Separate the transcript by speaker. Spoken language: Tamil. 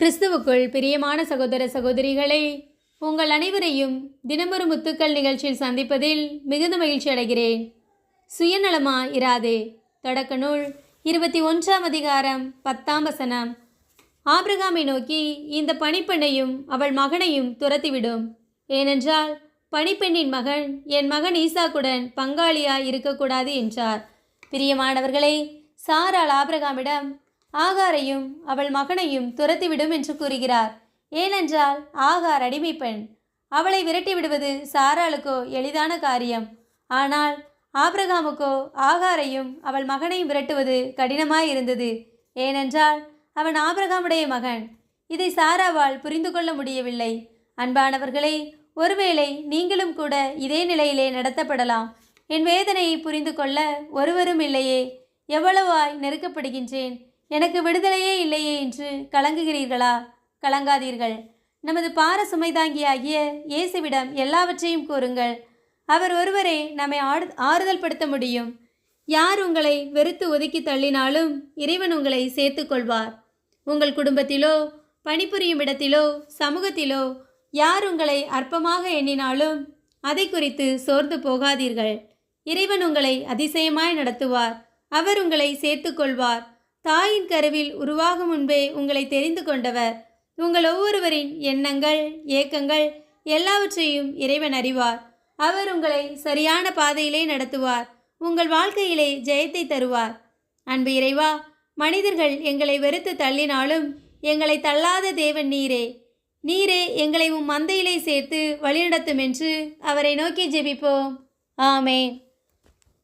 Speaker 1: கிறிஸ்துவுக்குள் பிரியமான சகோதர சகோதரிகளே உங்கள் அனைவரையும் தினமொரு முத்துக்கள் நிகழ்ச்சியில் சந்திப்பதில் மிகுந்த மகிழ்ச்சி அடைகிறேன். சுயநலமா இராதே. தொடக்க நூல் இருபத்தி ஒன்றாம் அதிகாரம் பத்தாம் வசனம். ஆபிரகாமை நோக்கி இந்த பணிப்பெண்ணையும் அவள் மகனையும் துரத்திவிடும். ஏனென்றால் பணிப்பெண்ணின் மகன் என் மகன் ஈசாக்குடன் பங்காளியாய் இருக்கக்கூடாது என்றார். பிரியமானவர்களே சாரால் ஆபிரகாமிடம் ஆகாரையும் அவள் மகனையும் துரத்திவிடும் என்று கூறுகிறார். ஏனென்றால் ஆகார் அடிமை பெண். அவளை விரட்டி விடுவது சாராளுக்கோ எளிதான காரியம். ஆனால் ஆபிரகாமுக்கோ ஆகாரையும் அவள் மகனையும் விரட்டுவது கடினமாயிருந்தது. ஏனென்றால் அவன் ஆபிரகாமுடைய மகன். இதை சாராவால் புரிந்து கொள்ள முடியவில்லை. அன்பானவர்களே ஒருவேளை நீங்களும் கூட இதே நிலையிலே நடத்தப்படலாம். என் வேதனையை புரிந்து கொள்ள ஒருவரும் இல்லையே. எவ்வளவாய் நெருக்கப்படுகின்றேன். எனக்கு விடுதலையே இல்லையே என்று கலங்குகிறீர்களா? கலங்காதீர்கள். நமது பார சுமைதாங்கியாகிய இயேசுவிடம் எல்லாவற்றையும் கூறுங்கள். அவர் ஒருவரே நம்மை ஆடு ஆறுதல் படுத்த முடியும். யார் உங்களை வெறுத்து ஒதுக்கி தள்ளினாலும் இறைவன் உங்களை சேர்த்துக்கொள்வார் உங்கள் குடும்பத்திலோ பணிபுரியும் இடத்திலோ சமூகத்திலோ யார் உங்களை அற்பமாக எண்ணினாலும் அதை குறித்து சோர்ந்து போகாதீர்கள். இறைவன் உங்களை அதிசயமாய் நடத்துவார். அவர் உங்களை சேர்த்துக்கொள்வார் தாயின் கருவில் உருவாகும் முன்பே உங்களை தெரிந்து கொண்டவர். உங்கள் ஒவ்வொருவரின் எண்ணங்கள் ஏக்கங்கள் எல்லாவற்றையும் இறைவன் அறிவார். அவர் உங்களை சரியான பாதையிலே நடத்துவார். உங்கள் வாழ்க்கையிலே ஜெயத்தை தருவார். அன்பு இறைவா மனிதர்கள் எங்களை வெறுத்து தள்ளினாலும் எங்களை தள்ளாத தேவன் நீரே. நீரே எங்களை உம் மந்தையிலே சேர்த்து வழிநடத்தும் என்று அவரை நோக்கி ஜெபிப்போம். ஆமே